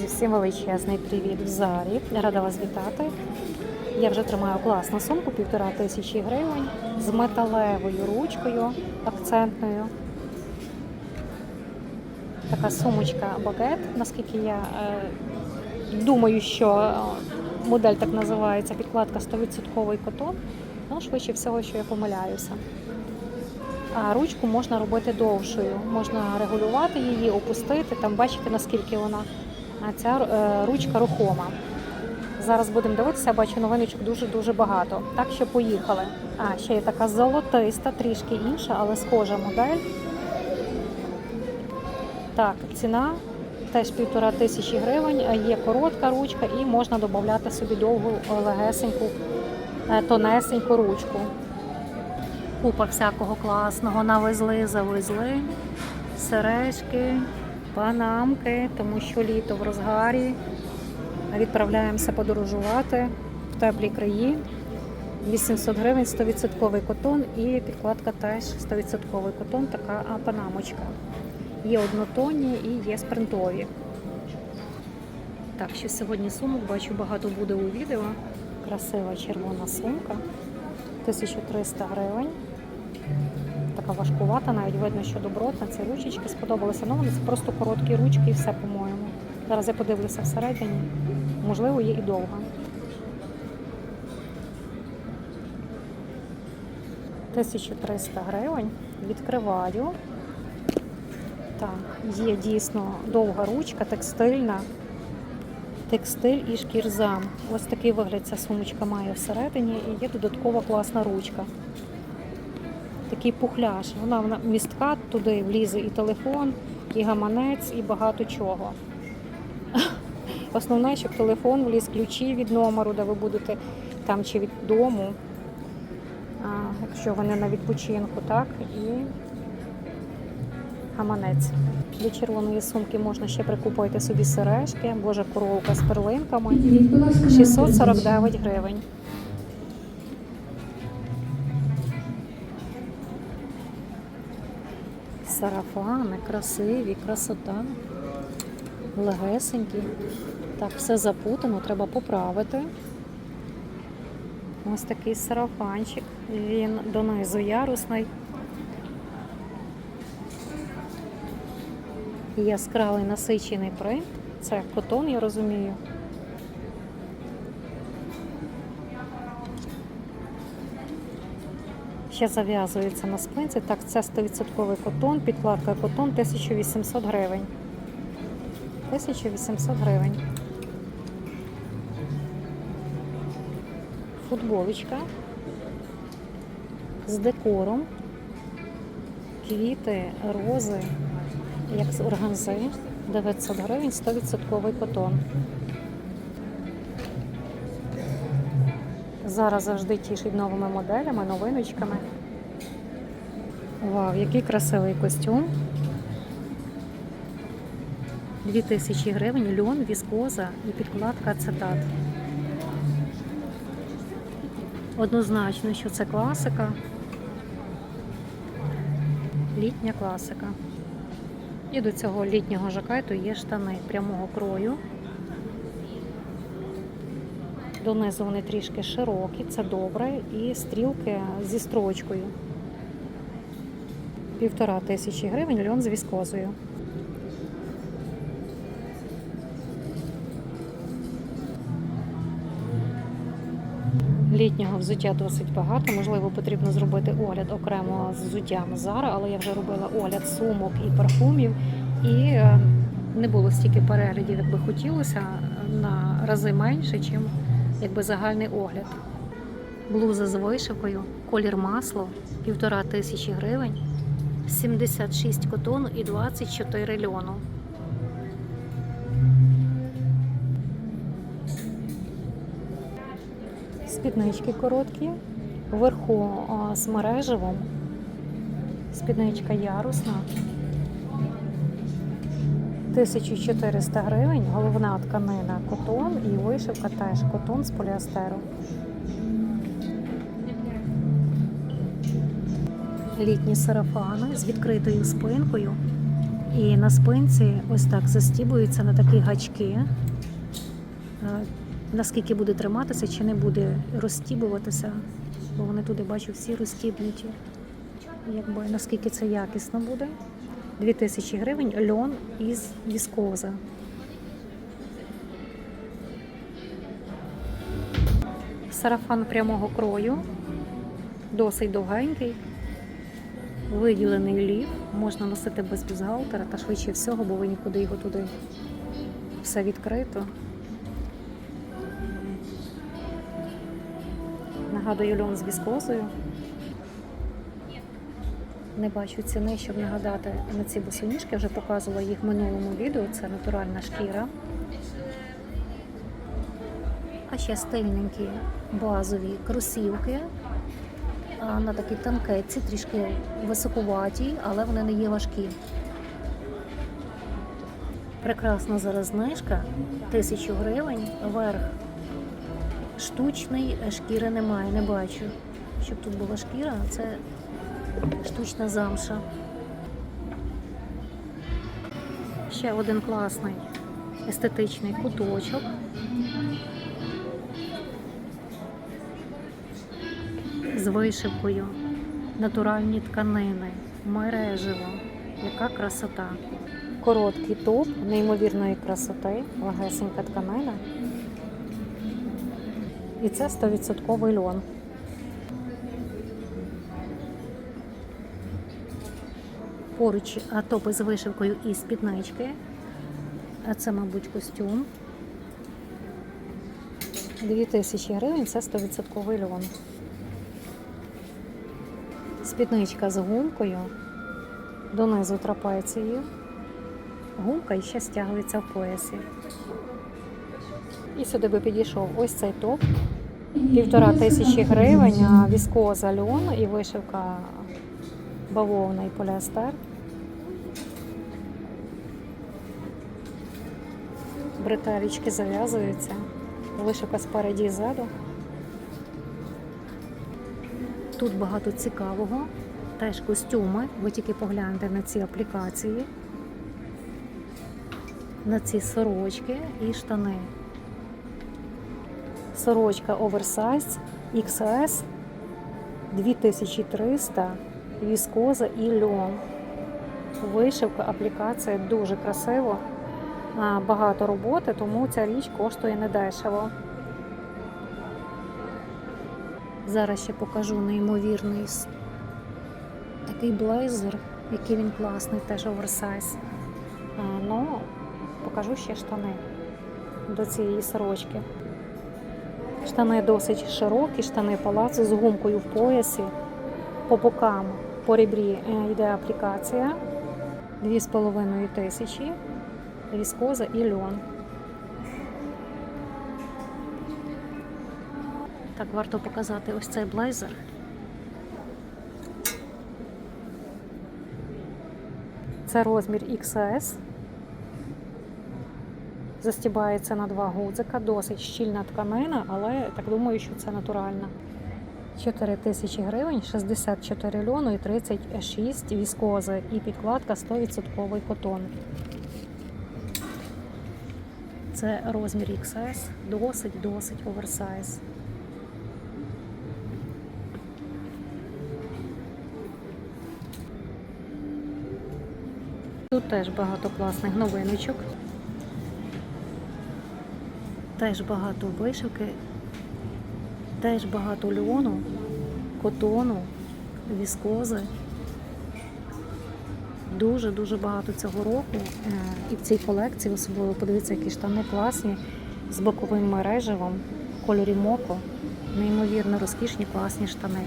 Друзі, всім величезний привіт в Зарі. Рада вас вітати. Я вже тримаю класну сумку, півтора тисячі гривень з металевою ручкою акцентною. Така сумочка багет, наскільки я е, думаю, що е, модель так називається, підкладка 100% котон. Ну, швидше всього, що я помиляюся. А ручку можна робити довшою, можна регулювати її, опустити, там бачите, наскільки вона. А ця е, ручка рухома. Зараз будемо дивитися, бачу новиночок дуже-дуже багато. Так що поїхали. А, ще є така золотиста, трішки інша, але схожа модель. Так, ціна теж півтора тисячі гривень, є коротка ручка і можна додати собі довгу, легесеньку, е, тонесеньку ручку. Купа всякого класного навезли, завезли, сережки, панамки, тому що літо в розгарі. Відправляємося подорожувати в теплі краї. 800 гривень 100% котон і підкладка теж 100% котон, така панамочка. Є однотонні і є спринтові. Так, що сьогодні сумок бачу багато буде у відео. Красива червона сумка. 1300 гривень. Така важкувата, навіть видно, що добротна. Ці ручечки сподобалися. Ну, вони це просто короткі ручки і все, по-моєму. Зараз я подивлюся всередині. Можливо, є і довга. 1300 гривень. Відкриваю. Так, є дійсно довга ручка, текстильна. Текстиль і шкірзам. Ось такий вигляд ця сумочка має всередині і є додаткова класна ручка. Такий пухляж. Вона, вона містка, туди влізе і телефон, і гаманець, і багато чого. Основне, щоб телефон вліз ключі від номеру, де ви будете там чи від дому, а, якщо ви не на відпочинку, так, і гаманець. До червоної сумки можна ще прикупити собі сережки, боже коровка з перлинками. 649 гривень. Сарафани, красиві, красота, легесенькі. Так, все запутано, треба поправити. Ось такий сарафанчик. Він донизу ярусний. Яскравий насичений принт. Це котон, я розумію. Ще зав'язується на спинці. Так, це 100% котон, підкладка котон 1800 гривень. 1800 гривень. Футболочка з декором. Квіти, рози, як з органзи. 900 гривень, 100% котон. Зараз завжди тішить новими моделями, новиночками. Вау, який красивий костюм. 2000 гривень, льон, віскоза і підкладка ацетат. Однозначно, що це класика. Літня класика. І до цього літнього жакету є штани прямого крою. Донизу вони трішки широкі, це добре, і стрілки зі строчкою. Півтора тисячі гривень льон з віскозою. Літнього взуття досить багато. Можливо, потрібно зробити огляд окремо з взуттям Зара, але я вже робила огляд сумок і парфумів, і е, не було стільки переглядів, як би хотілося, на рази менше, ніж якби загальний огляд. Блуза з вишивкою, колір масло, півтора тисячі гривень, 76 котону і 24 льону. Спіднички короткі, вверху з мереживом, спідничка ярусна. 1400 гривень, головна тканина котон і вишивка теж котон з поліастеру. Літні сарафани з відкритою спинкою І на спинці ось так застібуються на такі гачки. Е, Наскільки буде триматися, чи не буде розстібуватися, бо вони туди бачу всі розстібнуті. Якби наскільки це якісно буде. 2000 гривень льон із віскоза. Сарафан прямого крою, досить довгенький, виділений лів, можна носити без бюстгальтера та швидше всього, бо ви нікуди його туди все відкрито. Нагадую льон з віскозою. Не бачу ціни, щоб нагадати на ці босоніжки. Вже показувала їх в минулому відео. Це натуральна шкіра. А ще стильненькі базові кросівки. На такій танкетці, трішки високуваті, але вони не є важкі. Прекрасна зараз знижка, тисячу гривень, верх штучний, шкіри немає, не бачу. Щоб тут була шкіра, це штучна замша. Ще один класний естетичний куточок. З вишивкою, натуральні тканини, мережево. Яка красота. Короткий топ неймовірної красоти, легесенька тканина. І це 100% льон. Поруч топи з вишивкою і спіднички. А це, мабуть, костюм. 2000 гривень це 100% льон. Спідничка з гумкою. Донизу трапецією. Гумка і ще стягується в поясі. І сюди би підійшов ось цей топ. Півтора тисячі гривень, а віскоза льон і вишивка бавовна і поліестер. Бретелічки зав'язуються. Вишивка спереді і ззаду. Тут багато цікавого. Теж костюми. Ви тільки погляньте на ці аплікації, на ці сорочки і штани. Сорочка оверсайз XS 2300, віскоза і льон. Вишивка, аплікація дуже красиво. Багато роботи, тому ця річ коштує недешево. Зараз ще покажу неймовірний такий блейзер, який він класний, теж оверсайз. Ну, покажу ще штани до цієї сорочки. Штани досить широкі, штани палацу з гумкою в поясі. По бокам по ребрі е, йде аплікація. 2,5 тисячі, віскоза і льон. Так, варто показати ось цей блейзер. Це розмір XS. Застібається на два гудзика, досить щільна тканина, але так думаю, що це натуральна. 4 тисячі гривень, 64 льону і 36 віскози. І підкладка 100% котон. Це розмір XS, досить-досить оверсайз. Тут теж багато класних новиночок. Теж багато вишивки, теж багато льону, котону, віскози. Дуже-дуже багато цього року. Е, І в цій колекції особливо подивіться, які штани класні з боковим мережевом кольорі моко. Неймовірно розкішні, класні штани.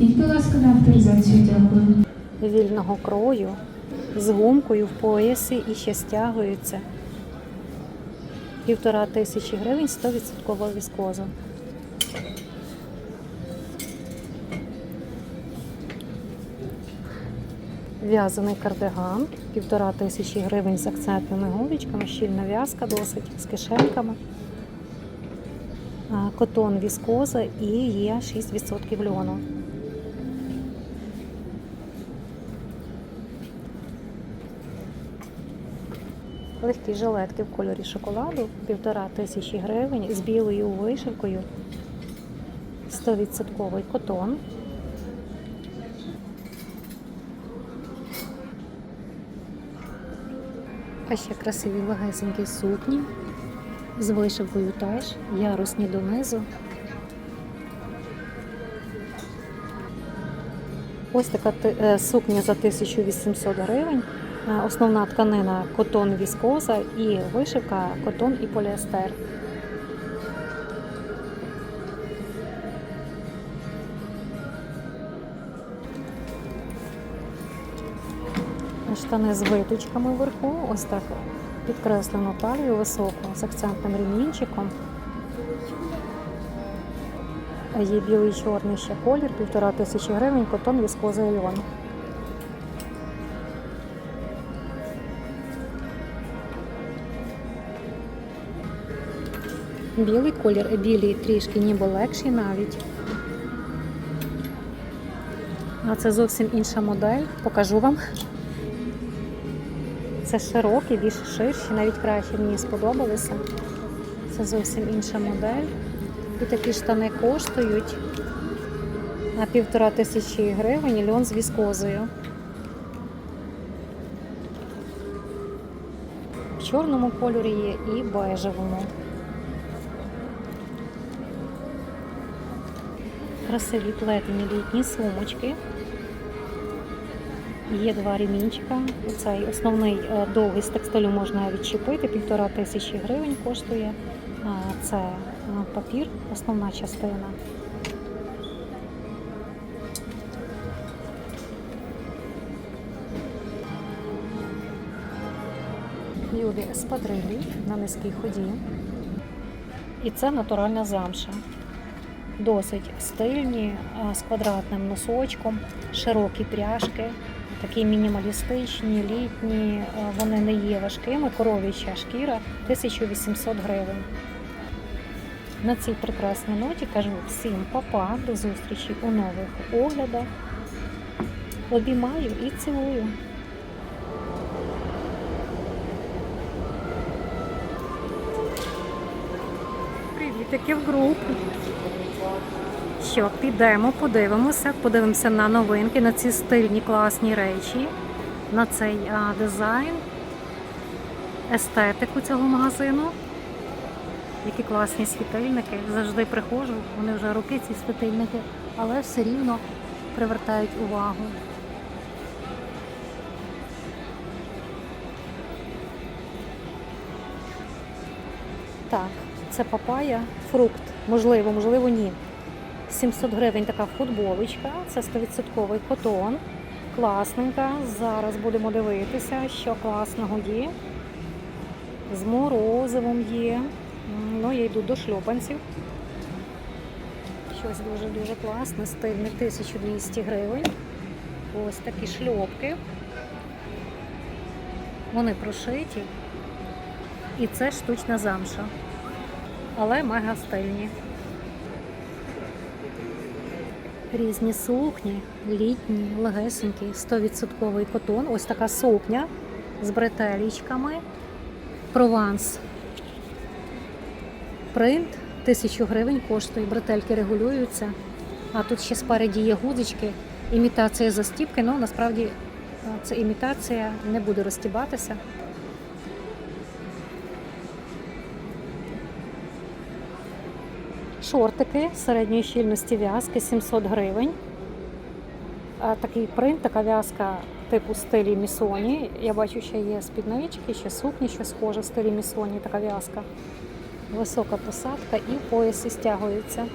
І, будь ласка, на авторизацію дякую. Вільного крою з гумкою в поясі і ще стягуються. Півтора тисячі гривень 100% віскоза. В'язаний кардиган, півтора тисячі гривень з акцентними губочками, щільна в'язка досить з кишеньками, котон віскоза і є 6% льону. Легкі жилетки в кольорі шоколаду, півтора тисячі гривень з білою вишивкою, 100% котон. А ще красиві легесенькі сукні з вишивкою теж, ярусні донизу. Ось така е, сукня за 1800 гривень. Е, Основна тканина котон віскоза і вишивка котон і поліестер. Штани з виточками вверху, ось так підкреслено талію високу з акцентним ремінчиком. Є білий чорний ще колір, півтора тисячі гривень, котон віскоза і льон. Білий колір, білий трішки ніби легший навіть. А це зовсім інша модель. Покажу вам. Це широкий, більш ширші, навіть краще мені сподобалися. Це зовсім інша модель. І такі штани коштують на півтора тисячі гривень льон з віскозою. В чорному кольорі є і бежевому. Красиві плетені літні сумочки. Є два ремінчика. Цей основний е, довгий з текстилю можна відчепити, півтора тисячі гривень коштує. Це е, папір, основна частина. Люди з падрилі на низькій ході. І це натуральна замша. Досить стильні, з квадратним носочком, широкі пряжки, такі мінімалістичні, літні, вони не є важкими, коров'яча шкіра 1800 гривень. На цій прекрасній ноті кажу всім папа, до зустрічі у нових оглядах. Обіймаю і цілую. Привітики в групу. Що, підемо, подивимося, подивимося на новинки, на ці стильні класні речі, на цей а, дизайн, естетику цього магазину. Які класні світильники. Завжди приходжу, вони вже роки ці світильники, але все рівно привертають увагу. Так, це папая, фрукт. Можливо, можливо, ні. 700 гривень така футболочка, це 100% котон. Класненька. Зараз будемо дивитися, що класного є. З морозивом є. Ну, я йду до шльопанців. Щось дуже-дуже класне, стильне, 1200 гривень. Ось такі шльопки. Вони прошиті. І це штучна замша. Але мега стильні. Різні сукні, літні, легесенькі, 100% котон. Ось така сукня з бретелічками. Прованс. Принт 1000 гривень коштує, бретельки регулюються. А тут ще спереді є гудзички, імітація застіпки, але насправді е, це імітація не буде розтібатися. Шортики середньої щільності в'язки 700 гривень. Такий принт, така в'язка типу стилі місоні. Я бачу, ще є спіднички, ще сукні, що схоже в стилі місоні, така в'язка. Висока посадка і в поясі стягується.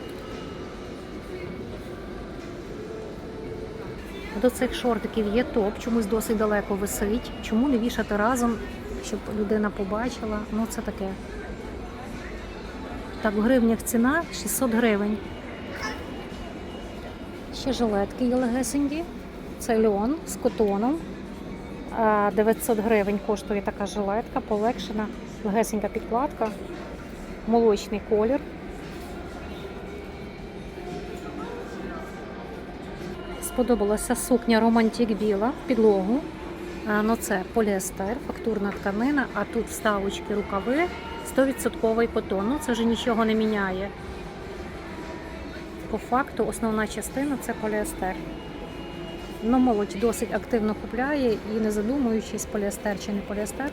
До цих шортиків є топ, чомусь досить далеко висить. Чому не вішати разом, щоб людина побачила? Ну це таке. Так, в гривнях ціна 600 гривень. Ще жилетки є легесенькі. Це льон з котоном. 900 гривень коштує така жилетка, полегшена, легесенька підкладка, молочний колір. Сподобалася сукня Романтик біла підлогу. Ну це поліестер, фактурна тканина, а тут вставочки рукави, 100% котон. Ну це вже нічого не міняє. По факту основна частина це поліестер. Ну, молодь досить активно купляє і не задумуючись, поліестер чи не поліестер,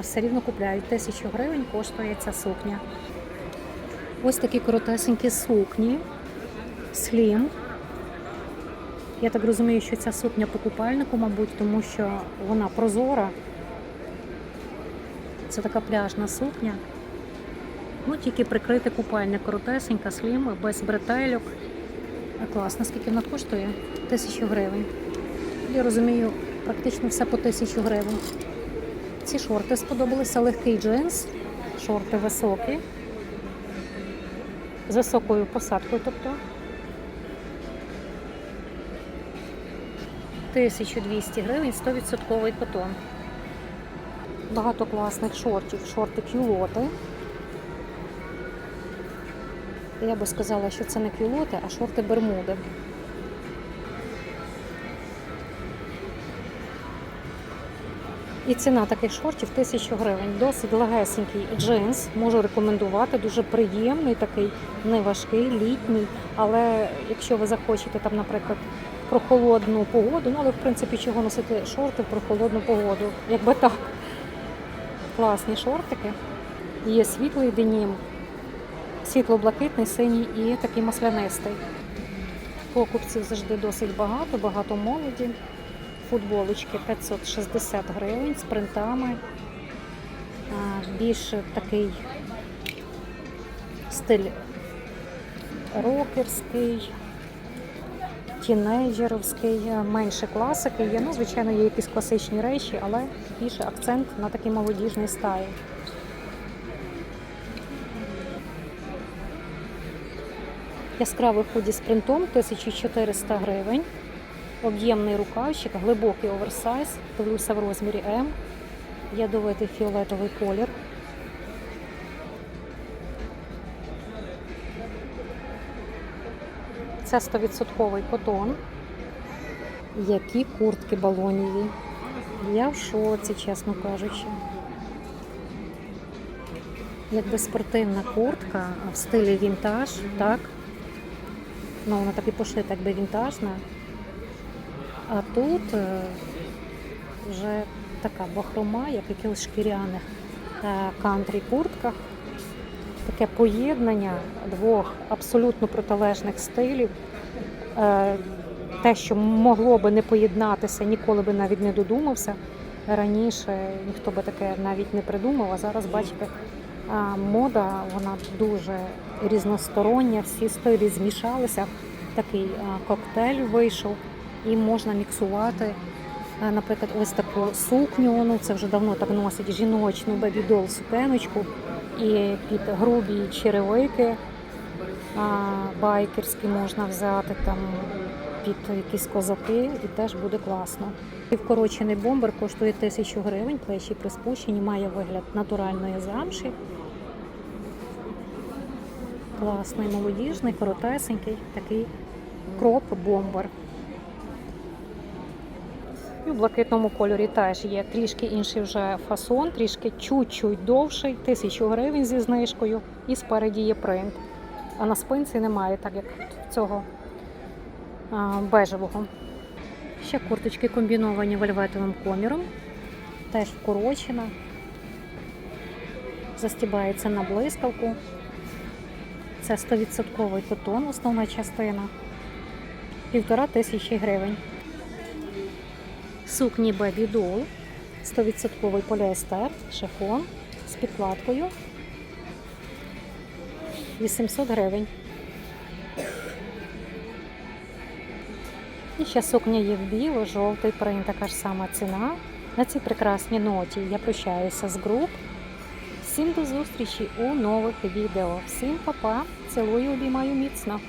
все рівно купляють. Тисячу гривень коштує ця сукня. Ось такі коротесенькі сукні. Слім. Я так розумію, що ця сукня по купальнику, мабуть, тому що вона прозора. Це така пляжна сукня. Ну, тільки прикрити купальник коротесенька, слім, без бретельок. Класно, скільки вона коштує? Тисячу гривень. Я розумію, практично все по тисячу гривень. Ці шорти сподобалися, легкий джинс, шорти високі, з високою посадкою, тобто. 1200 гривень, 100% котон. Багато класних шортів, шорти кюлоти. Я би сказала, що це не кюлоти, а шорти бермуди. І ціна таких шортів 1000 гривень. Досить легесенький джинс. Можу рекомендувати. Дуже приємний, такий неважкий, літній. Але якщо ви захочете там, наприклад, прохолодну погоду, ну але в принципі чого носити шорти в прохолодну погоду, якби так. Класні шортики. Є світлий денім, світло-блакитний, синій і такий маслянистий. Покупців завжди досить багато, багато молоді. Футболочки 560 гривень з принтами. А, Більше такий стиль рокерський, тінейджеровський, менше класики є. Ну, звичайно, є якісь класичні речі, але більше акцент на такий молодіжний стайл. Яскравий худі з принтом 1400 гривень. Об'ємний рукавчик, глибокий оверсайз, дивлюся в розмірі М. Ядовитий фіолетовий колір. Це 100% котон. Які куртки балоніві. Я в шоці, чесно кажучи. Якби спортивна куртка в стилі вінтаж, так? Ну, вона так і пошита, якби вінтажна. А тут е, вже така бахрома, як якихось шкіряних е, кантрі куртках. Таке поєднання двох абсолютно протилежних стилів. Е, Те, що могло би не поєднатися, ніколи би навіть не додумався. Раніше ніхто би таке навіть не придумав, а зараз, бачите, мода вона дуже різностороння, всі стилі змішалися. Такий а, коктейль вийшов і можна міксувати. Наприклад, ось таку сукню, ну це вже давно так носять жіночну бебідол сукеночку і під грубі черевики байкерські можна взяти там під якісь козаки і теж буде класно. І вкорочений бомбер коштує 1000 гривень, плечі приспущені, має вигляд натуральної замші. Класний, молодіжний, коротесенький, такий кроп-бомбер. І в блакитному кольорі теж є трішки інший вже фасон, трішки чуть-чуть довший, 1000 гривень зі знижкою, і спереді є принт. А на спинці немає, так як цього бежевого. Ще курточки комбіновані вельветовим коміром, теж вкорочена, застібається на блискавку. Це 100% котон, основна частина. Півтора тисячі гривень. Сукні Baby Doll, 100% поліестер, шифон з підкладкою. 800 гривень. І ще сукня є в біло, жовтий принт, така ж сама ціна. На цій прекрасній ноті я прощаюся з груп. Всім до зустрічі у нових відео. Всім па-па, цілую, обіймаю міцно.